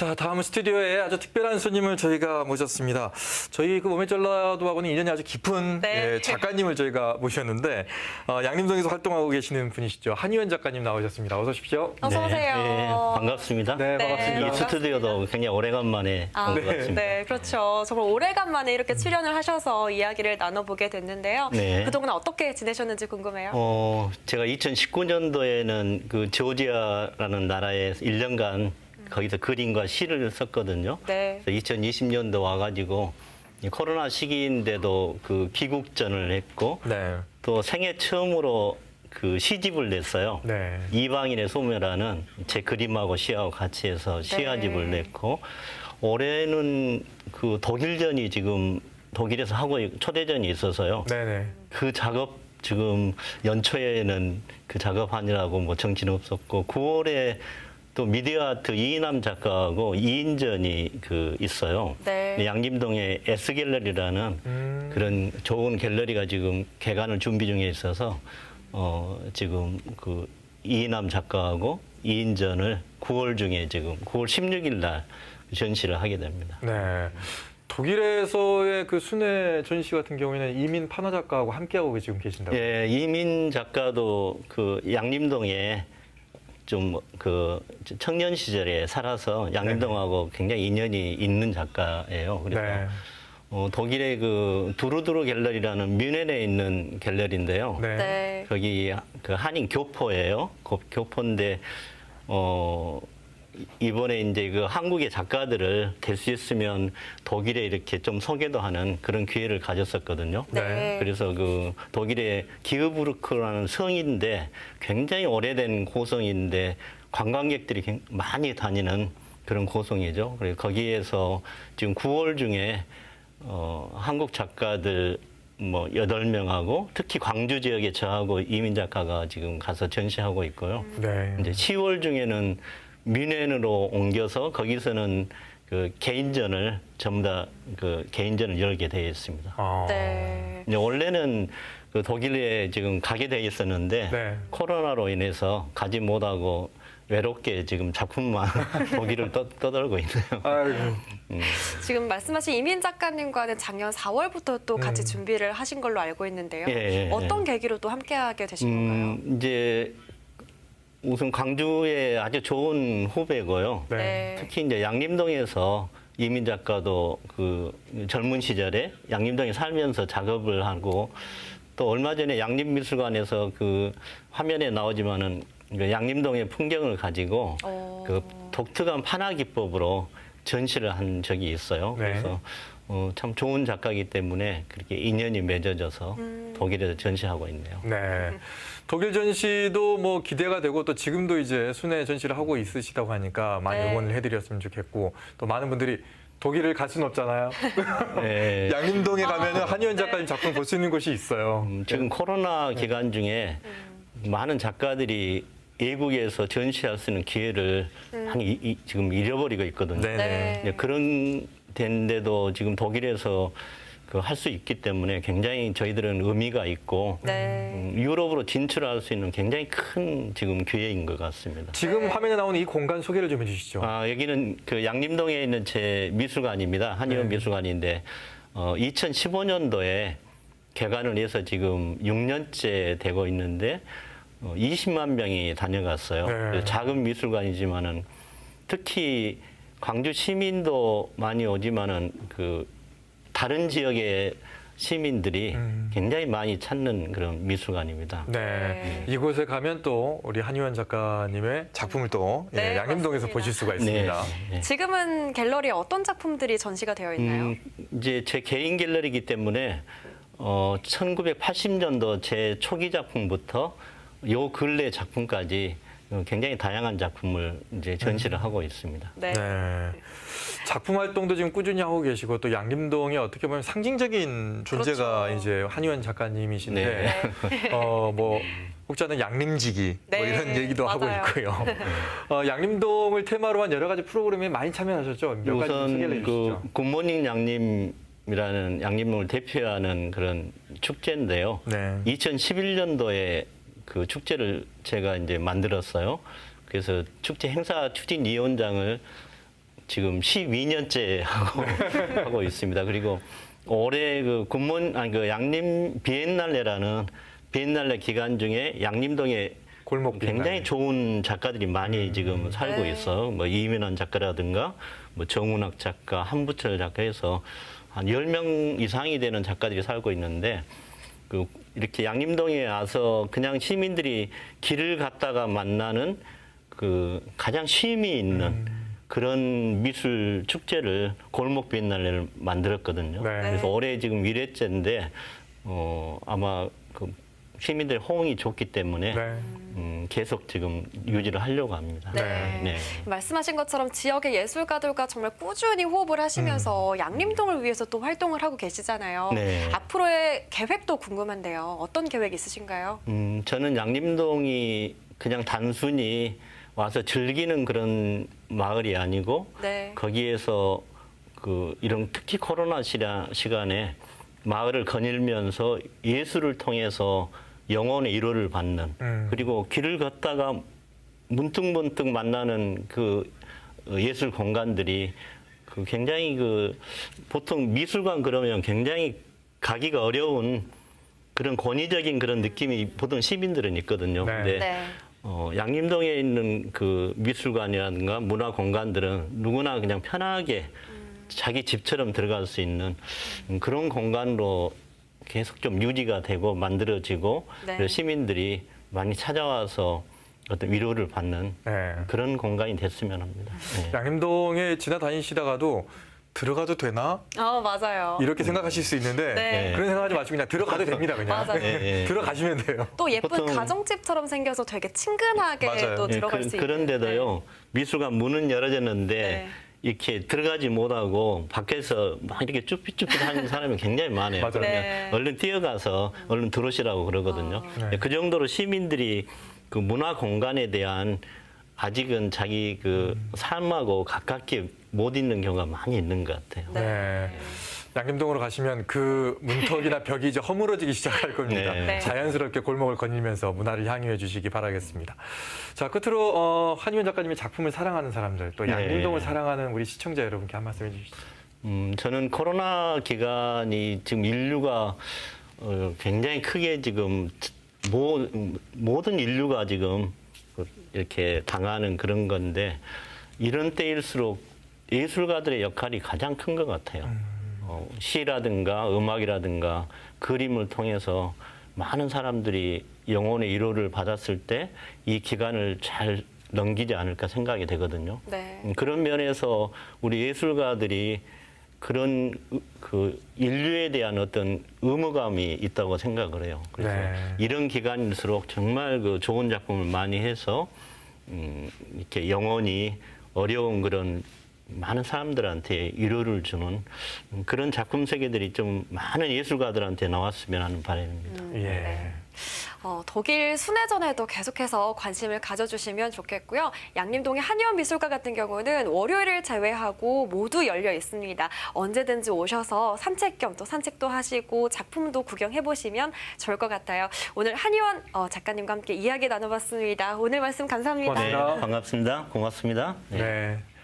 자, 다음 스튜디오에 아주 특별한 손님을 저희가 모셨습니다. 저희 그 몸의 전라도하고는 인연이 아주 깊은 네. 예, 작가님을 저희가 모셨는데 어, 양림동에서 활동하고 계시는 분이시죠. 한의원 작가님 나오셨습니다. 어서 오십시오. 어서 오세요. 네, 반갑습니다. 네, 네. 반갑습니다. 이 스튜디오도 굉장히 오래간만에 아, 온 것 네. 같습니다. 네, 그렇죠. 정말 오래간만에 이렇게 출연을 하셔서 이야기를 나눠보게 됐는데요. 네. 그동안 어떻게 지내셨는지 궁금해요. 어, 제가 2019년도에는 그 조지아라는 나라에 1년간 거기서 그림과 시를 썼거든요. 네. 그래서 2020년도 와가지고 이 코로나 시기인데도 그 귀국전을 했고 네. 또 생애 처음으로 그 시집을 냈어요. 네. 이방인의 소멸하는 제 그림하고 시하고 같이 해서 시화집을 네. 냈고 올해는 그 독일전이 지금 독일에서 하고 있- 초대전이 있어서요. 네네. 그 작업 지금 연초에는 그 작업하느라고 뭐 정신 없었고 9월에 또 미디어 아트 이인남 작가하고 이인전이 그 있어요. 네. 양림동에 S 갤러리라는 음. 그런 좋은 갤러리가 지금 개관을 준비 중에 있어서 어 지금 그 이인남 작가하고 이인전을 9월 중에 지금 9월 16일 날 전시를 하게 됩니다. 네. 독일에서의 그 순회 전시 같은 경우에는 이민 판화 작가하고 함께하고 지금 계신다고. 예, 이민 작가도 그 양림동에 좀 그 청년 시절에 살아서 양림동하고 굉장히 인연이 있는 작가예요. 그래서 네. 어, 독일의 그 두루두루 갤러리라는 뮌헨에 있는 갤러리인데요. 네. 네. 거기 그 한인 교포예요. 고- 교포인데 어 이번에 이제 그 한국의 작가들을 될 수 있으면 독일에 이렇게 좀 소개도 하는 그런 기회를 가졌었거든요. 네. 그래서 그 독일의 기어부르크라는 성인데 굉장히 오래된 고성인데 관광객들이 굉- 많이 다니는 그런 고성이죠. 그래서 거기에서 지금 9월 중에 어, 한국 작가들 뭐 여덟 명하고 특히 광주 지역에 저하고 이민 작가가 지금 가서 전시하고 있고요. 네. 이제 10월 중에는 뮌헨으로 옮겨서 거기서는 그 개인전을 전부 다 그 개인전을 열게 되어 있습니다. 어. 네. 이제 원래는 그 독일에 지금 가게 돼 있었는데 네. 코로나로 인해서 가지 못하고 외롭게 지금 작품만 독일을 떠, 떠돌고 있네요. 아이고. 지금 말씀하신 이민 작가님과는 작년 4월부터 또 같이 음. 준비를 하신 걸로 알고 있는데요. 예, 예, 예. 어떤 계기로 또 함께하게 되신 건가요? 음, 이제 우선 광주의 아주 좋은 후배고요. 네. 네. 특히 이제 양림동에서 이민 작가도 그 젊은 시절에 양림동에 살면서 작업을 하고 또 얼마 전에 양림미술관에서 그 화면에 나오지만은 그 양림동의 풍경을 가지고 어. 그 독특한 판화 기법으로 전시를 한 적이 있어요. 네. 그래서 어, 참 좋은 작가이기 때문에 그렇게 인연이 맺어져서 음. 독일에서 전시하고 있네요. 네. 독일 전시도 뭐 기대가 되고 또 지금도 이제 순회 전시를 하고 있으시다고 하니까 많이 네. 응원을 해드렸으면 좋겠고 또 많은 분들이 독일을 갈 수는 없잖아요. 네. 양림동에 가면은 아, 한의원 네. 작가님 작품 볼 수 있는 곳이 있어요. 음, 지금 코로나 기간 중에 많은 작가들이 외국에서 전시할 수 있는 기회를 한 이, 이- 지금 잃어버리고 있거든요. 네네. 네. 그런 데인데도 지금 독일에서 그 할 수 있기 때문에 굉장히 저희들은 의미가 있고 네. 음, 유럽으로 진출할 수 있는 굉장히 큰 지금 기회인 것 같습니다. 지금 네. 화면에 나오는 이 공간 소개를 좀 해주시죠. 아, 여기는 그 양림동에 있는 제 미술관입니다. 한의원 네. 미술관인데 어, 2015년도에 개관을 해서 지금 6년째 되고 있는데 어, 20만 명이 다녀갔어요. 네. 작은 미술관이지만은 특히 광주 시민도 많이 오지만은 그 다른 지역의 시민들이 음. 굉장히 많이 찾는 그런 미술관입니다. 네. 네. 이곳에 가면 또 우리 한의원 작가님의 작품을 또 예, 네, 양림동에서 맞습니다. 보실 수가 있습니다. 네. 지금은 갤러리에 어떤 작품들이 전시가 되어 있나요? 음, 이제 제 개인 갤러리이기 때문에 어, 1980년도 제 초기 작품부터 요 근래 작품까지 어, 굉장히 다양한 작품을 이제 전시를 하고 있습니다. 네. 네. 작품 활동도 지금 꾸준히 하고 계시고 또 양림동이 어떻게 보면 상징적인 존재가 그렇죠. 이제 한의원 작가님이신데 네. 어뭐 혹자는 양림지기 뭐 네, 이런 얘기도 하고 맞아요. 있고요. 어, 양림동을 테마로 한 여러 가지 프로그램에 많이 참여하셨죠. 몇 가지 좀 소개를 해주시죠. 그 굿모닝 양림 이라는 양림을 대표하는 그런 축제인데요. 네. 2011년도에 그 축제를 제가 이제 만들었어요. 그래서 축제 행사 추진 위원장을 지금 12년째 하고, 하고 있습니다. 그리고 올해 그 군문 아니 그 양림 비엔날레라는 비엔날레 기간 중에 양림동에 골목 굉장히 비엔날레. 좋은 작가들이 많이 지금 살고 네. 있어. 뭐 이민환 작가라든가 뭐 정운학 작가, 한부철 작가해서 한 10명 이상이 되는 작가들이 살고 있는데 그 이렇게 양림동에 와서 그냥 시민들이 길을 갔다가 만나는 그 가장 쉼이 있는 음. 그런 미술 축제를 골목 비엔날레를 만들었거든요. 네. 그래서 올해 지금 1회째인데 어 아마 그 시민들의 호응이 좋기 때문에 네. 음, 계속 지금 유지를 하려고 합니다. 네. 네. 말씀하신 것처럼 지역의 예술가들과 정말 꾸준히 호흡을 하시면서 양림동을 위해서 또 활동을 하고 계시잖아요. 네. 앞으로의 계획도 궁금한데요. 어떤 계획 있으신가요? 음, 저는 양림동이 그냥 단순히 와서 즐기는 그런 마을이 아니고 네. 거기에서 그 이런 특히 코로나 시라, 시간에 마을을 거닐면서 예술을 통해서 영혼의 위로를 받는 음. 그리고 길을 걷다가 문득문득 만나는 그 예술 공간들이 그 굉장히 그 보통 미술관 그러면 굉장히 가기가 어려운 그런 권위적인 그런 느낌이 보통 시민들은 있거든요. 네. 근데 네. 어, 양림동에 있는 그 미술관이라든가 문화 공간들은 누구나 그냥 편하게 자기 집처럼 들어갈 수 있는 음, 그런 공간으로 계속 좀 유지가 되고 만들어지고 네. 시민들이 많이 찾아와서 어떤 위로를 받는 네. 그런 공간이 됐으면 합니다. 네. 양림동에 지나다니시다가도 들어가도 되나? 어, 맞아요. 이렇게 생각하실 수 있는데 네. 그런 생각하지 마시고 그냥 들어가도 됩니다. 그냥 맞아요. 예, 예. 들어가시면 돼요. 또 예쁜 보통- 가정집처럼 생겨서 되게 친근하게 맞아요. 또 예, 들어갈 그, 수 있는. 그런데도요 미술관 문은 열어졌는데 네. 이렇게 들어가지 못하고 밖에서 막 이렇게 쭈삣쭈삣 하는 사람이 굉장히 많아요. 맞아요. 그러면 네. 얼른 뛰어가서 얼른 들어오시라고 그러거든요. 네. 그 정도로 시민들이 그 문화 공간에 대한 아직은 자기 그 삶하고 가깝게 못 있는 경우가 많이 있는 것 같아요. 네. 양림동으로 가시면 그 문턱이나 벽이 이제 허물어지기 시작할 겁니다. 네. 네. 자연스럽게 골목을 거닐면서 문화를 향유해 주시기 바라겠습니다. 자, 끝으로 어, 한희원 작가님의 작품을 사랑하는 사람들, 또 네. 양림동을 사랑하는 우리 시청자 여러분께 한 말씀 해주시죠. 음, 저는 코로나 기간이 지금 인류가 어, 굉장히 크게 지금 모, 모든 인류가 지금 그 이렇게 당하는 그런 건데 이런 때일수록 예술가들의 역할이 가장 큰 것 같아요. 어, 시라든가 음악이라든가 그림을 통해서 많은 사람들이 영혼의 위로를 받았을 때 이 기간을 잘 넘기지 않을까 생각이 되거든요. 네. 음, 그런 면에서 우리 예술가들이 그런 의- 그 인류에 대한 어떤 의무감이 있다고 생각을 해요. 그래서 네. 이런 기간일수록 정말 그 좋은 작품을 많이 해서 음, 이렇게 영원히 어려운 그런 많은 사람들한테 위로를 주는 음, 그런 작품 세계들이 좀 많은 예술가들한테 나왔으면 하는 바람입니다. 음, 예. 네. 어, 독일 순회전에도 계속해서 관심을 가져주시면 좋겠고요. 양림동의 한의원 미술가 같은 경우는 월요일을 제외하고 모두 열려 있습니다. 언제든지 오셔서 산책 겸 또 산책도 하시고 작품도 구경해 보시면 좋을 것 같아요. 오늘 한의원 어, 작가님과 함께 이야기 나눠봤습니다. 오늘 말씀 감사합니다. 고맙습니다. 네, 반갑습니다. 고맙습니다. 네. 네.